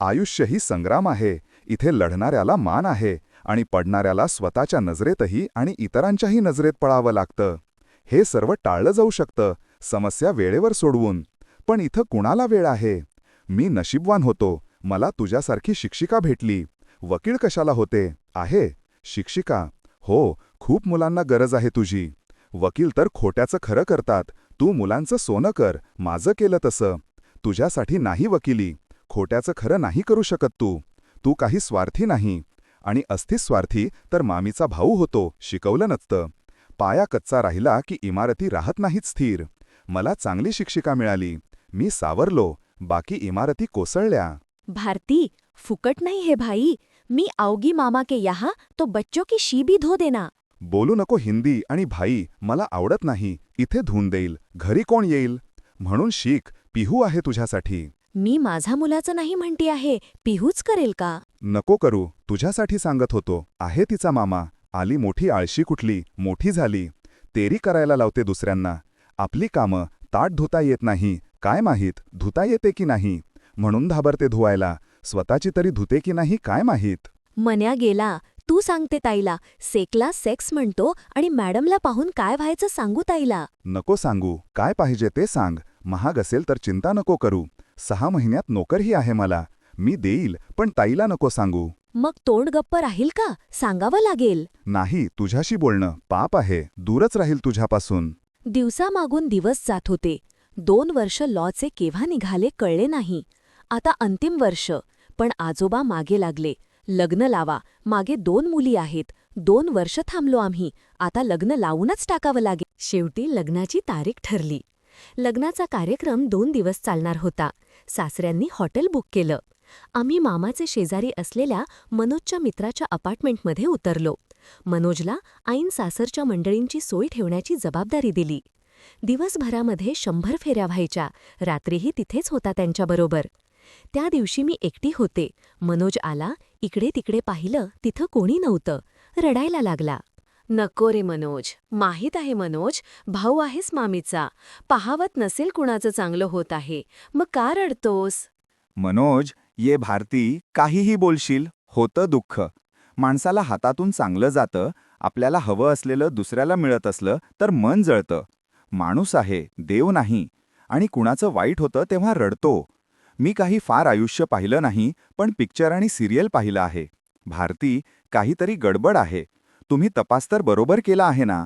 आयुष्य ही संग्राम आहे. इथे लढणाऱ्याला मान आहे आणि पडणाऱ्याला स्वतःच्या नजरेतही आणि इतरांच्याही नजरेत पळावं लागतं. हे सर्व टाळलं जाऊ शकतं समस्या वेळेवर सोडवून. पण इथं कुणाला वेळ आहे? मी नशीबवान होतो. मला तुझ्यासारखी शिक्षिका भेटली. वकील कशाला होते? आहे. शिक्षिका. हो खूप मुलांना गरज आहे तुझी. वकील तर खोट्याचं खरं करतात. तू मुलांचं सोनं कर. माझं केलं तसं. तुझ्यासाठी नाही वकिली. खोट्याचं खरं नाही करू शकत तू. तू काही स्वार्थी नाही. आणि अस्थिस स्वार्थी तर मामीचा भाऊ होतो शिकवलं नसतं. पाया कच्चा राहिला की इमारती राहत नाहीत स्थिर. मला चांगली शिक्षिका मिळाली. मी सावरलो. बाकी इमारती कोसळल्या. भारती फुकट नहीं है भाई. मी आओगी मामा के यहाँ तो बच्चों की शी भी धो देना. बोलू नको हिंदी आणि भाई मला आवडत नाही. इथे धुवून देईल. घरी कोण येईल? म्हणून शिक पिहू आहे तुझ्यासाठी. मी माझा मुलाचं नाही म्हणती आहे. पिहूच करेल का? नको करू. तुझ्यासाठी सांगत होतो. आहे तिचा मामा. आली मोठी आळशी कुठली? मोठी झाली. तेरी करायला लावते दुसऱ्यांना. आपली कामं ताट धुता येत नाही. काय माहीत? धुता येते की नाही? म्हणून धाबरते धुवायला. स्वतःची तरी धुते की नाही काय माहीत? मन्या गेला. तू सांगते ताईला. सेकला सेक्स म्हणतो आणि मॅडमला पाहून काय व्हायचं सांगू ताईला. नको सांगू. काय पाहिजे ते सांग. महाग असेल तर चिंता नको करू. सहा महिन्यात नोकरही आहे मला. मी देईल पण ताईला नको सांगू. मग तोंड गप्प राहील का? सांगावं लागेल. नाही तुझ्याशी बोलणं पाप आहे. दूरच राहील तुझ्यापासून. दिवसामागून दिवस जात होते. दोन वर्ष लॉचे केव्हा निघाले कळले नाही. आता अंतिम वर्ष. पण आजोबा मागे लागले. लग्न लावा. मागे दोन मुली आहेत. दोन वर्ष थांबलो आम्ही. आता लग्न लावूनच टाकावं लागेल शेवटी लग्नाची तारीख ठरली. लग्नाचा कार्यक्रम दोन दिवस चालणार होता. सासऱ्यांनी हॉटेल बुक केलं. आम्ही मामाचे शेजारी असलेल्या मनोजच्या मित्राच्या अपार्टमेंटमध्ये उतरलो. मनोजला ऐन सासरच्या मंडळींची सोय ठेवण्याची जबाबदारी दिली. दिवसभरामध्ये शंभर फेऱ्या व्हायच्या. रात्रीही तिथेच होता त्यांच्याबरोबर. त्या दिवशी मी एकटी होते. मनोज आला इकडे तिकडे पाहिलं तिथं कोणी नव्हतं. रडायला लागला. नको रे मनोज. माहीत आहे मनोज भाऊ आहेस मामीचा. पहावत नसेल कुणाचं चांगलं होत आहे. मग का रडतोस? मनोज ये भारती काहीही बोलशील होतं दुःख. माणसाला हातातून चांगलं जातं आपल्याला हवं असलेलं दुसऱ्याला मिळत असलं तर मन जळतं. माणूस आहे देव नाही. आणि कुणाचं वाईट होतं तेव्हा रडतो. मी काही फार आयुष्य पाहिलं नाही पण पिक्चर आणि सिरियल पाहिलं आहे. भारती काहीतरी गडबड आहे. तुम्ही तपास तर बरोबर केला आहे ना?